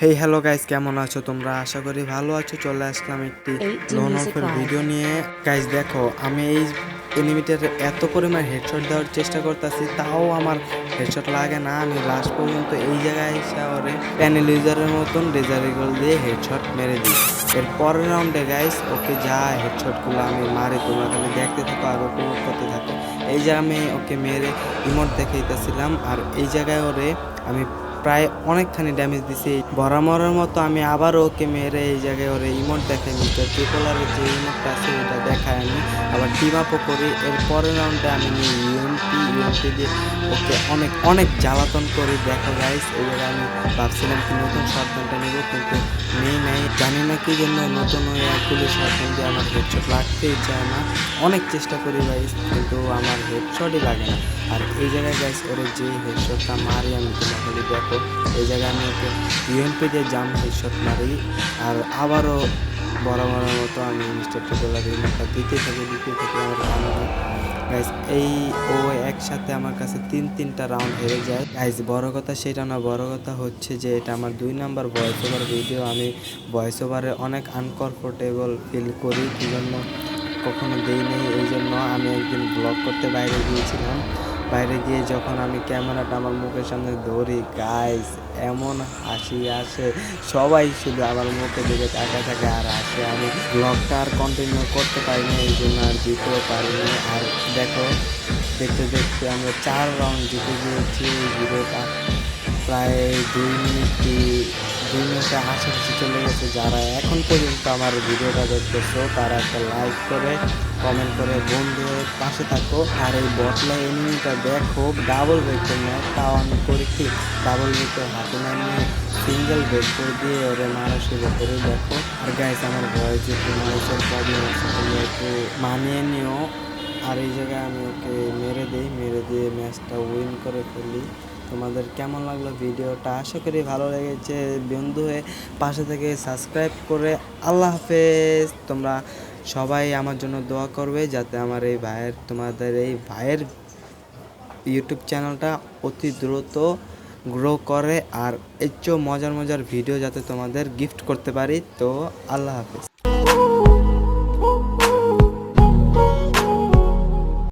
Hey hello guys কেমন আছো তোমরা? আশা করি ভালো আছো। চলে আসলাম একটি লোন অফের ভিডিও নিয়ে। গাইস দেখো আমি এই এনিমিটার এত পরিমাণ হেডশট দেওয়ার চেষ্টা করতেছি তাও আমার হেডশট লাগে না। আমি লাস্ট পর্যন্ত এই জায়গায় এসে ওরে প্যানেল ইউজারের মতন রেজারিগল দিয়ে হেডশট মেরে দিই। এর পরের রাউন্ডে গাইস ওকে যা হেডশটগুলো আমি মারি তোমরা খালি দেখতে থাকো আর উপভোগ করতে থাকো। এই যে আমি ওকে মেরে ইমোট দেখাইতেছিলাম আর এই জায়গায় ওরে আমি প্রায় অনেকখানি ড্যামেজ দিছি। বরামরের মতো আমি আবারও ওকে মেরে এই জায়গায় ওরে ইমোট দেখাই মিস্টার ট্রিপলারের যে ইমোটটা আছে ওটা দেখায় আমি। আবার টিম আপও করি। এর পরের রাউন্ডে আমি ইউএমপি ইউএমপি দিয়ে ওকে অনেক অনেক জ্বালাতন করি। দেখো গাইস জায়গায় আমি ভাবছিলাম কি নতুন সাবধানটা নেব, কিন্তু নেই নাই। জানি না কি জন্য নতুন ওই একগুলি সাবধান দিয়ে আমার হেডশট লাগতেই চায় না। অনেক চেষ্টা করি গাইস কিন্তু আমার হেডশটই লাগে না। আর এই জায়গায় গাইস ওর যে হেডশটটা মারি, আমি খালি দেখো। এই জায়গায় আমি ওকে ইউএমপি দিয়ে জাম হেডশট মারি। আর আবারও বড় বড় মতো আমি মিস্টার দিতে থাকি দিতে থাকি আমার গাইস এই ও একসাথে আমার কাছে তিন, তিনটা রাউন্ড হেরে যায়। গাইস বড় কথা সেটা না, বড় কথা হচ্ছে যে এটা আমার দুই নাম্বার ভয়েস ওভার ভিডিও আমি ভয়েস ওভারে অনেক আনকমফোর্টেবল ফিল করি এই জন্য কখনো দেই নেই, এই জন্য আমি একদিন ব্লগ করতে বাইরে গিয়েছিলাম। বাইরে গিয়ে যখন আমি ক্যামেরাটা আমার মুখের সামনে ধরি গাইস এমন হাসি আসে। সবাই শুধু আমার মুখে দিকে তাকা থাকে আর আসে আমি ব্লগটা আর কন্টিনিউ করতে পারিনি, এই জন্য আর জিতেও পারিনি। আর দেখো, দেখতে দেখতে আমরা চার রাউন্ড জিতে গিয়েছি। এই প্রায় দুই মিনিট দুই মিনিটে আশেপাশে চলে গেছে। যারা এখন পর্যন্ত আমার ভিডিওটা দেখতেছো, তারা একটা লাইক করে কমেন্ট করে বন্ধু হয়ে পাশে থাকো। আর এই বটলা এনিমিটা দেখো ডাবল ব্রেক নেয় তাও আমি করি কি? ডাবল ব্রেকে হাতে না নিয়ে সিঙ্গেল ব্রেক করে দিয়ে ওরে শুরু করে দেখো। আর গাইস আমার ভয়েস একটু নয়েসের প্রবলেম আছে একটু মানিয়ে নিও। আর এই জায়গায় আমি ওকে মেরে দিই, মেরে দিয়ে ম্যাচটা উইন করে ফেলি। তোমাদের কেমন লাগল ভিডিওটা? আশা করি ভালো লেগেছে। বন্ধু হয়ে পাশে থেকে সাবস্ক্রাইব করে আল্লাহ হাফেজ। তোমরা সবাই আমার জন্য দোয়া করবে যাতে আমার এই ভাইয়ের, তোমাদের এই ভাইয়ের ইউটিউব চ্যানেলটা অতি দ্রুত গ্রো করে আর এর চেয়েও মজার মজার ভিডিও যাতে তোমাদের গিফট করতে পারি। তো আল্লাহ হাফেজ।